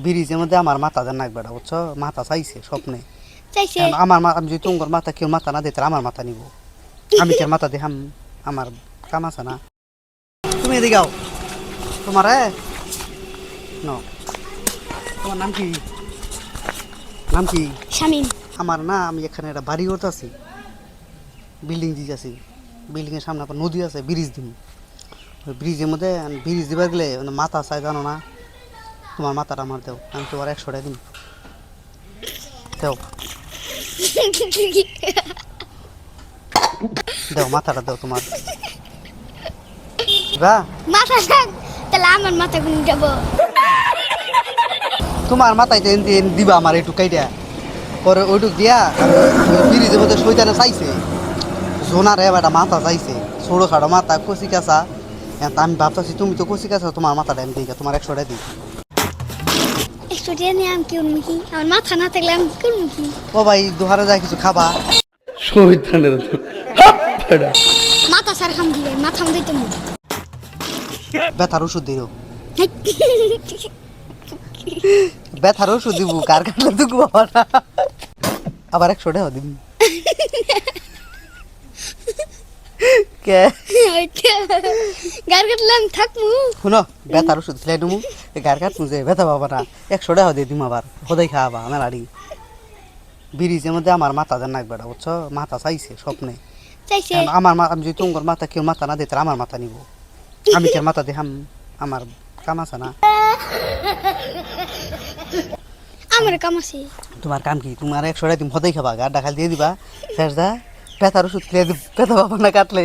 ব্রিজের মধ্যে আমার মাথা দেন নাক বেড়া বুঝছ? মাথা চাইছে স্বপ্নে। চাইছে? আমার মা- আমি যদি তোমার মাথা কেউ মাথা না দিতে আমার মাথা নিব। আমি কেন মাথা দেখাম আমার কাম আছে না। তুমি এদিকে আও। তোমার? ন। তোমার নাম কি? নাম কি? শামিম। আমার না আমি এখানে একটা বাড়ি করতে আছি বিল্ডিং দিতে আছি বিল্ডিংয়ের সামনে আবার নদী আছে ব্রিজ দিন ওই ব্রিজের মধ্যে ব্রিজ দিবার গেলে মানে মাথা চাই জানো না? তোমার মাথাটা আমার দেও আমি তোমার একশো টাকা দিন দেও। দেও মাথাটা দেও তোমার। বা মাথা থাক তাহলে আমার মাথা গুন যাব। তোমার মাথায় তো এনতে দিবা আমার একটু কাইটা। পরে ওইটুক দিয়া ব্রিজের মধ্যে শৈতানে চাইছে। জোনার এবারটা মাথা চাইছে। ছোটো খাটো মাথা কচি কাঁচা আমি ভাবতেছি তুমি তো কচি কাঁচা তোমার মাথাটা আমি দিই তোমার একশো টাকা দিই জেনে আমি কি কি আমার মাথা না থাকলে আমি কি ও ভাই দুহারে যায় কিছু খাবা। শহীদানের মাথা সার খাম দিলে মাথা আমাদের তো মুখ ব্যথার ওষুধ দিও ব্যথার ওষুধ দিব কার কাটলে দুঃখ আবার আবার একশো টাকা দিন কে? গার কাটলাম শুনো ব্যথার ওষুধ খেলে দিমু। গার কাটমু যে ব্যথা পাবা না একশো টাকা দিয়ে দিম আবার সদাই খাওয়াবা আমার আড়ি। ব্রিজের মধ্যে আমার মাথা দেন নাক বেড়া বুঝছ? মাথা চাইছে স্বপ্নে। আমার আমি যদি তোমার মাথা কেউ মাথা না দিতে আমার মাথা নিব। আমি কেন মাথা দেখাম আমার কাম আছে না? আমার কাম আছে। তোমার কাম কি? তোমার একশো টাকা দিম সদাই খাবা গাড্ডা খালি দিয়ে দিবা। শেষ দা ব্যথার ওষুধ খেলে ব্যথা পাবা না কাটলে।